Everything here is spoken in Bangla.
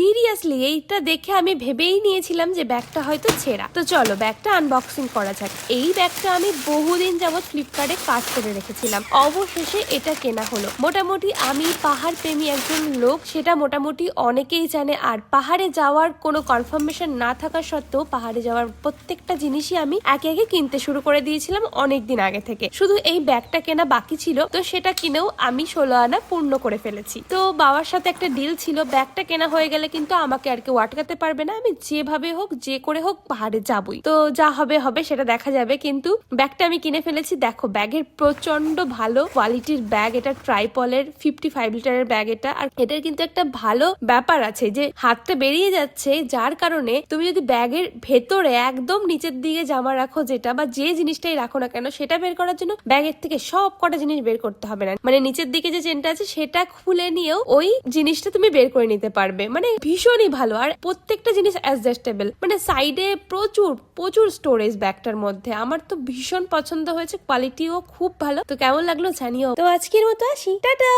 সিরিয়াসলি এইটা দেখে আমি ভেবেই নিয়েছিলাম যে ব্যাগটা হয়তো ছেঁড়া। তো চলো, ব্যাগটা আনবক্সিং করা যাক। এই ব্যাগটা আমি বহুদিন যাবৎ ফ্লিপকার্টে কাজ করে রেখেছিলাম। অবশেষে এটা কেনা হলো। মোটামুটি আমি পাহাড় প্রেমী একজন লোক, সেটা মোটামুটি অনেকেই জানে। আর পাহাড়ে যাওয়ার কোনো কনফার্মেশন না থাকা সত্ত্বেও পাহাড়ে যাওয়ার প্রত্যেকটা জিনিসই আমি একে একে কিনতে শুরু করে দিয়েছিলাম অনেক দিন আগে থেকে। শুধু এই ব্যাগটা কেনা বাকি ছিল, তো সেটা কিনেও আমি ষোলো আনা পূর্ণ করে ফেলেছি। তো বাবার সাথে একটা ডিল ছিল, ব্যাগটা কেনা হয়ে গেলে কিন্তু আমাকে আর কেউ আটকাতে পারবে না। আমি যেভাবে হোক, যে করে হোক পাহাড়ে যাবই। তো যা হবে হবে, সেটা দেখা যাবে। কিন্তু ব্যাগটা আমি কিনে ফেলেছি। দেখো, ব্যাগের প্রচণ্ড ভালো কোয়ালিটির ব্যাগ। এটা ট্রাইপলের ফিফটি ফাইভ লিটারের ব্যাগ এটা। আর এটার কিন্তু একটা ভালো ব্যাপার আছে যে, হাতটা বেরিয়ে যাচ্ছে, যার কারণে তুমি যদি ব্যাগের ভেতরে একদম নিচের দিকে জামা রাখো যেটা, বা যে জিনিসটাই রাখো না কেন, সেটা বের করার জন্য ব্যাগের থেকে সব কটা জিনিস বের করতে হবে না। মানে নিচের দিকে যে চেনটা আছে, সেটা খুলে নিয়েও ওই জিনিসটা তুমি বের করে নিতে পারবে। মানে ভীষণই ভালো। আর প্রত্যেকটা জিনিস অ্যাডজাস্টেবল মানে সাইডে প্রচুর প্রচুর স্টোরেজ ব্যাগটার মধ্যে। আমার তো ভীষণ পছন্দ হয়েছে। কোয়ালিটিও খুব ভালো। তো কেমন লাগল জানিও। তো আজকের মতো আসি। টাটা!